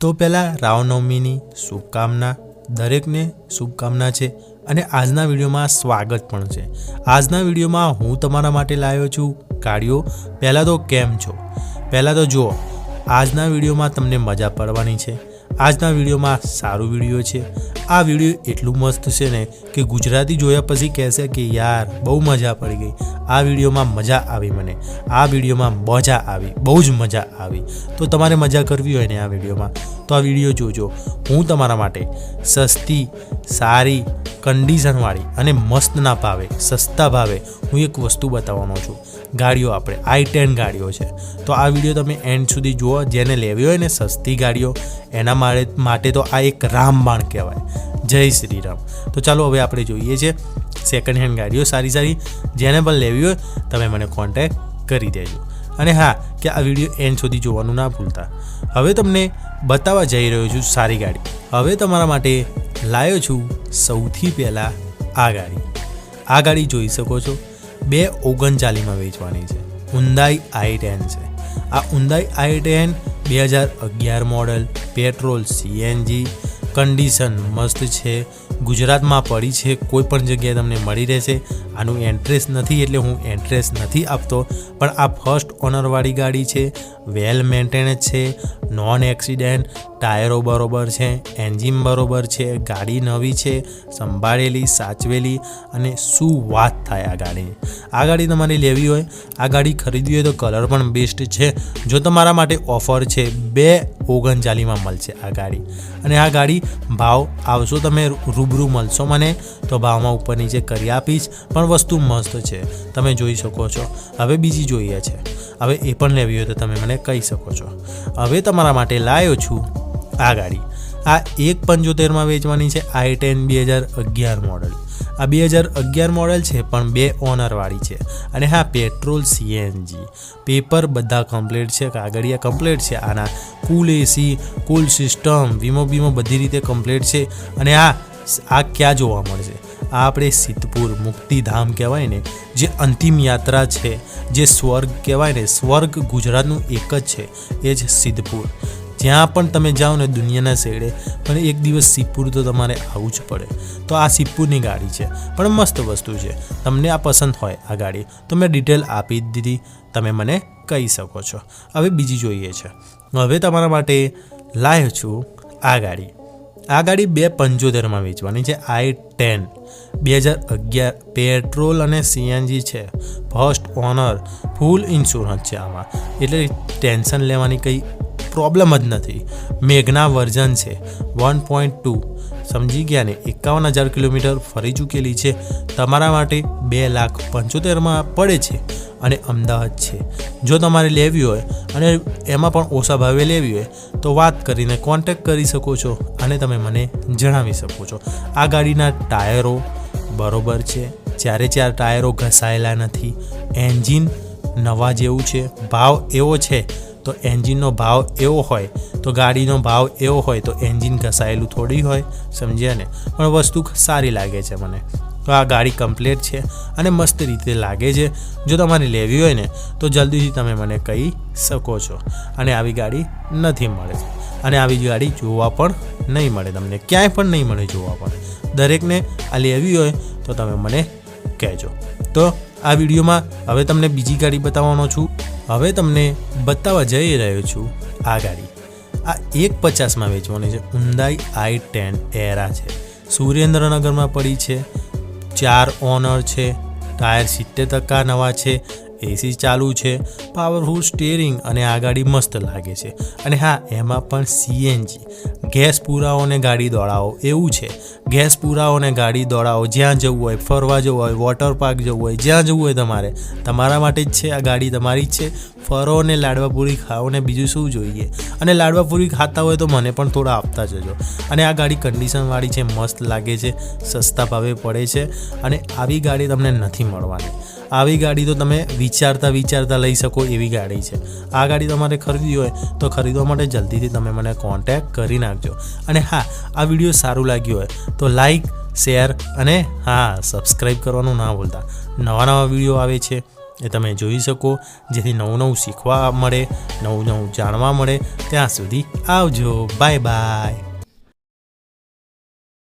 તો પહેલાં રામનવમીની શુભકામના દરેકને શુભકામના છે અને આજના વિડીયોમાં સ્વાગત પણ છે. આજના વિડીયોમાં હું તમારા માટે લાવ્યો છું ગાડીઓ. પહેલાં તો કેમ છો? પહેલાં તો જુઓ, આજના વિડીયોમાં તમને મજા પડવાની છે. આજના વિડીયોમાં સારું વીડિયો છે. આ વીડિયો એટલું મસ્ત છે ને કે ગુજરાતી જોયા પછી કહેશે કે યાર, બહુ મજા પડી ગઈ. આ વિડીયોમાં મજા આવી મને. આ વિડીયોમાં મજા આવી. બહુ જ મજા આવી. તો તમારે મજા કરવી હોય ને આ વિડીયોમાં. તો આ વીડિયો જોજો. હું તમારા માટે સસ્તી, સારી કન્ડિશનવાળી અને મસ્ત ના ભાવે, સસ્તા ભાવે હું એક વસ્તુ બતાવવાનો છું. ગાડીઓ આપણે આઈ ટેન ગાડીઓ છે. તો આ વીડિયો તમે એન્ડ સુધી જુઓ. જેને લેવી હોય ને સસ્તી ગાડીઓ, એના માટે તો આ એક રામબાણ કહેવાય. જય શ્રી રામ તો ચાલો હવે આપણે જોઈએ છે સેકન્ડ હેન્ડ ગાડીઓ સારી સારી. જેને પણ લેવી હોય તમે મને કોન્ટેક કરી દેજો. અને હા, કે આ વીડિયો એન્ડ સુધી જોવાનું ના ભૂલતા. હવે તમને બતાવવા જઈ રહ્યો છું સારી ગાડી. હવે તમારા માટે લાવ્યો છું સૌથી પહેલાં આ ગાડી. આ ગાડી જોઈ શકો છો. બે ઓગણચાલીસમાં વેચવાની છે. ઉંદાઈ આઈ ટેન છે. આ ઉંદાઈ આઈ ટેન બે હજાર અગિયાર મોડલ પેટ્રોલ સીએનજી કન્ડિશન મસ્ત છે. ગુજરાતમાં પડી છે, કોઈ પણ જગ્યાએ તમને મળી રહેશે. આનું એન્ટ્રેસ નથી એટલે હું એન્ટ્રેસ નથી આપતો. પણ આ ફર્સ્ટ ઓનરવાળી ગાડી છે વેલ મેન્ટેનન્સ છે નોન એક્સિડન્ટ ટાયરો બરોબર છે એન્જિન બરોબર છે, ગાડી નવી છે, સંભાળેલી, સાચવેલી અને શું વાત થાય આ ગાડીની. આ ગાડી તમારે લેવી હોય, આ ગાડી ખરીદવી હોય તો કલર પણ બેસ્ટ છે. જો તમારા માટે ઓફર છે, બે ઓગણચાલીમાં મળશે આ ગાડી. અને આ ગાડી ભાવ આવશો તમે રૂબરૂ મળશો મને તો ભાવમાં ઉપર નીચે કરી આપીશ. પણ વસ્તુ મસ્ત છે. તમે જોઈ શકો છો. હવે બીજી જોઈએ છે. હવે એ પણ લેવી હોય તો તમે મને કહી શકો છો. હવે તમારા માટે લાવ્યો છું આ ગાડી. આ એક પંચોતેરમાં વેચવાની છે. આઈ ટેન બે હજાર અગિયાર મોડલ. આ બે હજાર અગિયાર મોડલ છે પણ બે ઓનરવાળી છે. અને હા, પેટ્રોલ સીએનજી પેપર બધા કમ્પ્લીટ છે. કાગળિયા કમ્પ્લીટ છે. આના કુલ એસી, કુલ સિસ્ટમ વીમો બીમો બધી રીતે કમ્પ્લીટ છે. અને હા આ ક્યાં જોવા મળશે? આ આપણે સિદ્ધપુર મુક્તિધામ કહેવાય ને, જે અંતિમ યાત્રા છે, જે સ્વર્ગ કહેવાય ને, સ્વર્ગ ગુજરાતનું એક જ છે, એ જ સિદ્ધપુર. જ્યાં પણ તમે જાઓ ને દુનિયાના શેડે પણ એક દિવસ સિદ્ધપુર તો તમારે આવવું જ પડે. તો આ સિદ્ધપુરની ગાડી છે, પણ મસ્ત વસ્તુ છે. તમને આ પસંદ હોય આ ગાડી, તો મેં ડિટેલ આપી દીધી. તમે મને કહી શકો છો. હવે બીજી જોઈએ છે. હવે તમારા માટે લાવ્યો છું આ ગાડી. આ ગાડી બે પંચોતેરમાં વેચવાની છે. I ten. બે હજાર અગિયાર પેટ્રોલ અને સીએનજી છે. ફર્સ્ટ ઓનર, ફૂલ ઇન્સ્યોરન્સ છે આમાં. એટલે ટેન્શન લેવાની કંઈ પ્રોબ્લેમ જ નથી. મેઘના વર્ઝન છે. One point two. સમજી ગયા ને? એકાવન હજાર કિલોમીટર ફરી ચૂકેલી છે. તમારા માટે બે લાખ પંચોતેરમાં પડે છે. અને અમદાવાદ છે. જો તમારે લેવી હોય અને એમાં પણ ઓછા ભાવે લેવી હોય, તો વાત કરીને કોન્ટેક કરી શકો છો અને તમે મને જણાવી શકો છો. આ ગાડીના ટાયરો બરોબર છે. ચારે ચાર ટાયરો ઘસાયેલા નથી, એન્જિન નવા જેવું છે, ભાવ એવો છે, તો એન્જિનનો ભાવ એવો હોય, તો ગાડીનો ભાવ એવો હોય, તો એન્જિન ઘસાયેલું થોડી હોય, સમજ્યા ને? પણ વસ્તુ સારી લાગે છે મને. તો આ ગાડી કમ્પ્લીટ છે અને મસ્ત રીતે લાગે છે. જો તમારે લેવી હોય ને, તો જલ્દીથી તમે મને કહી શકો છો. અને આવી ગાડી નથી મળે. અને આવી ગાડી જોવા પણ નહીં મળે તમને. ક્યાંય પણ નહીં મળે જોવા પણ. દરેકને આ લેવી હોય તો તમે મને કહેજો. તો આ વિડીયોમાં હવે તમને બીજી ગાડી બતાવવાનો છું. હવે તમને બતાવવા જઈ રહ્યો છું આ ગાડી. આ એક પચાસમાં વેચવાની છે. ઉંદાઈ આઈ ટેન એરા છે. સુરેન્દ્રનગરમાં પડી છે. ચાર ઓનર છે ટાયર સિત્તેર ટકા નવા છે એસી ચાલુ છે પાવરફુલ સ્ટેરિંગ અને આ ગાડી મસ્ત લાગે છે. અને હા, એમાં પણ સીએનજી ગેસ પૂરાઓને ગાડી દોડાવો, એવું છે. ગેસ પૂરાઓને ગાડી દોડાવો, જ્યાં જવું હોય, ફરવા જવું હોય વોટર પાર્ક જવું હોય, જ્યાં જવું હોય તમારે, તમારા માટે જ છે આ ગાડી તમારી જ છે. ફરો ને લાડવા પૂરી ખાઓ ને બીજું શું જોઈએ? અને લાડવા પૂરી ખાતા હોય તો મને પણ થોડા આપતા જજો. અને આ ગાડી કન્ડિશનવાળી છે, મસ્ત લાગે છે, સસ્તા ભાવે પડે છે અને આવી ગાડી તમને નથી મળવાની. આવી ગાડી તો તમે વિચારતા વિચારતા લઈ શકો એવી ગાડી છે. આ ગાડી તમારે ખરીદવી હોય તો ખરીદવા માટે જલ્દીથી તમે મને કોન્ટેક કરી નાખજો. અને હા, આ વીડિયો સારું લાગ્યું હોય તો લાઈક શેર અને હા સબસ્ક્રાઈબ કરવાનું ના ભૂલતા. નવા નવા વીડિયો આવે છે એ તમે જોઈ શકો, જેથી નવું નવું શીખવા મળે, નવું નવું જાણવા મળે. ત્યાં સુધી આવજો. Bye bye